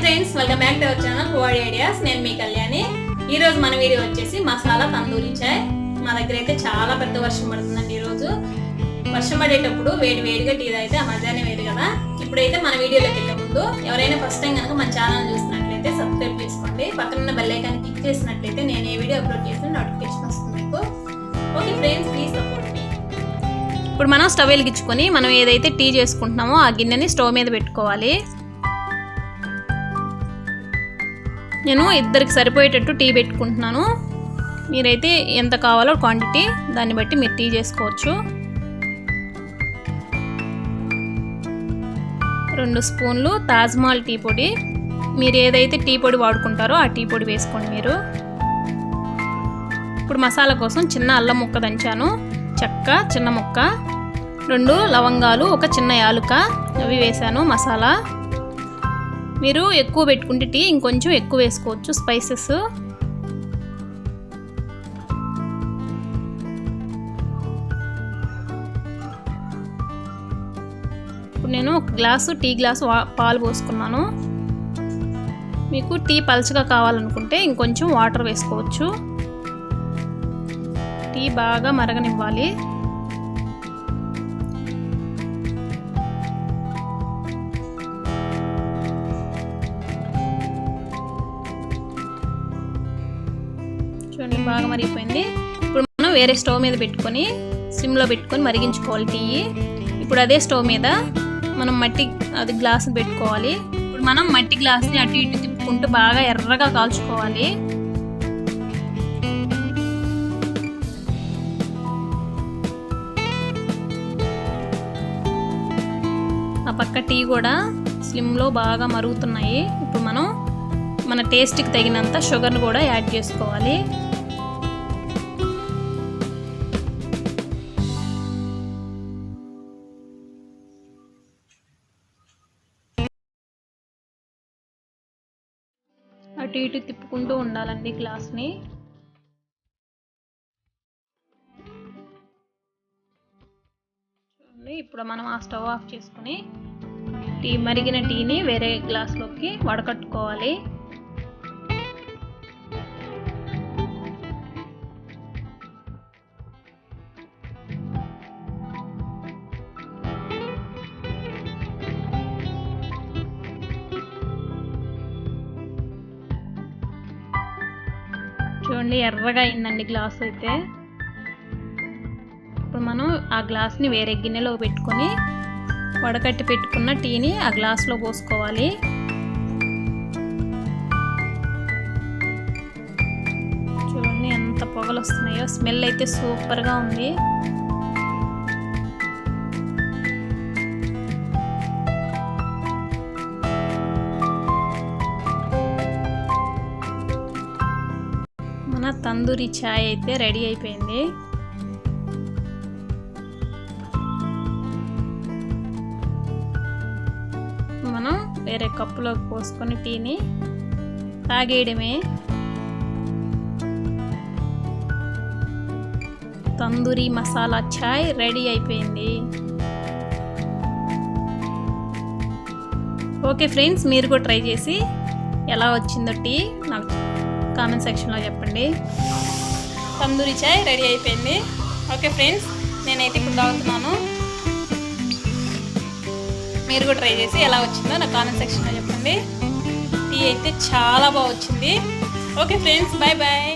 Friends welcome back to our channel హువాడి ideas నేను మీ కళ్యాణి. ఈ రోజు మన వీడియో వచ్చేసి మసాలా తందూరి చాయ్. మా దగ్గర అయితే చాలా పెద్ద వర్షం పడుతుందండి ఈ రోజు. వర్షం పడేటప్పుడు వేడి వేడిగా టీ అయితే ఆ మజానే వేరు కదా. ఇప్పుడైతే మన వీడియోలోకి వెళ్ళే ముందు ఎవరైనా ఫస్ట్ టైం కనుక మన ఛానల్ చూసినట్లయితే సబ్స్క్రైబ్ చేసుకోండి. పక్కన బెల్ ఐకాన్ క్లిక్ చేసినట్లయితే నేను ఏ వీడియో అప్లోడ్ చేసిన నోటిఫికేషన్ వస్తుంది మీకు. ఓకే ఫ్రెండ్స్ ప్లీజ్ సపోర్ట్ మీ ఇప్పుడు మనం స్టవ్ వెలిగించుకొని మనం ఏదైతే టీ చేసుకుంటున్నామో ఆ గిన్నెని స్టవ్ మీద పెట్టుకోవాలి. నేను ఇద్దరికి సరిపోయేటట్టు టీ పెట్టుకుంటున్నాను. మీరైతే ఎంత కావాలో క్వాంటిటీ దాన్ని బట్టి మీరు టీ చేసుకోవచ్చు. రెండు స్పూన్లు తాజ్మహల్ టీ పొడి. మీరు ఏదైతే టీ పొడి వాడుకుంటారో ఆ టీ పొడి వేసుకోండి మీరు. ఇప్పుడు మసాలా కోసం చిన్న అల్లం ముక్క దంచాను. చెక్క చిన్న ముక్క. రెండు లవంగాలు ఒక చిన్న యాలుక. అవి వేసాను మసాలా. మీరు ఎక్కువ పెట్టుకుంటే టీ ఇంకొంచెం ఎక్కువ వేసుకోవచ్చు స్పైసెస్. ఇప్పుడు నేను ఒక గ్లాసు టీ గ్లాసు వా- పాలు పోసుకున్నాను. మీకు టీ పలచగా కావాలనుకుంటే ఇంకొంచెం వాటర్ వేసుకోవచ్చు. టీ బాగా మరగనివ్వాలి. చూడండి బాగా మరిగిపోయింది. ఇప్పుడు మనం వేరే స్టవ్ మీద పెట్టుకొని సిమ్లో పెట్టుకొని మరిగించుకోవాలి టీ. ఇప్పుడు అదే స్టవ్ మీద మనం మట్టి అది గ్లాస్ పెట్టుకోవాలి. ఇప్పుడు మనం మట్టి గ్లాస్ని అటు ఇటు తిప్పుకుంటూ బాగా ఎర్రగా కాల్చుకోవాలి. ఆ పక్క టీ కూడా స్లిమ్లో బాగా మరుగుతున్నాయి. ఇప్పుడు మనం మన టేస్ట్కి తగినంత షుగర్ని కూడా యాడ్ చేసుకోవాలి. అటు ఇటు తిప్పుకుంటూ ఉండాలండి గ్లాస్ని చూడండి ఇప్పుడు మనం ఆ స్టవ్ ఆఫ్ చేసుకుని టీ మరిగిన టీని వేరే గ్లాస్లోకి వడకట్టుకోవాలి. చూడండి ఎర్రగా అయిందండి గ్లాస్ అయితే. ఇప్పుడు మనం ఆ గ్లాస్ని వేరే గిన్నెలో పెట్టుకొని వడకట్టి పెట్టుకున్న టీని ఆ గ్లాస్లో పోసుకోవాలి. చూడండి ఎంత పొగలు వస్తున్నాయో స్మెల్ అయితే సూపర్గా ఉంది. మన తందూరి ఛాయ్ అయితే రెడీ అయిపోయింది. మనం వేరే కప్పులోకి పోసుకొని టీని తాగేయడమే. తందూరి మసాలా ఛాయ్ రెడీ అయిపోయింది. ఓకే ఫ్రెండ్స్ మీరు కూడా ట్రై చేసి ఎలా వచ్చిందో టీ నాకు కామెంట్ సెక్షన్లో చెప్పండి. తందూరి చాయ్ రెడీ అయిపోయింది. ఓకే ఫ్రెండ్స్ నేనైతే ఇప్పుడు తాగుతున్నాను. మీరు కూడా ట్రై చేసి ఎలా వచ్చిందో నాకు కామెంట్ సెక్షన్లో చెప్పండి. టీ అయితే చాలా బాగా వచ్చింది. Okay friends bye bye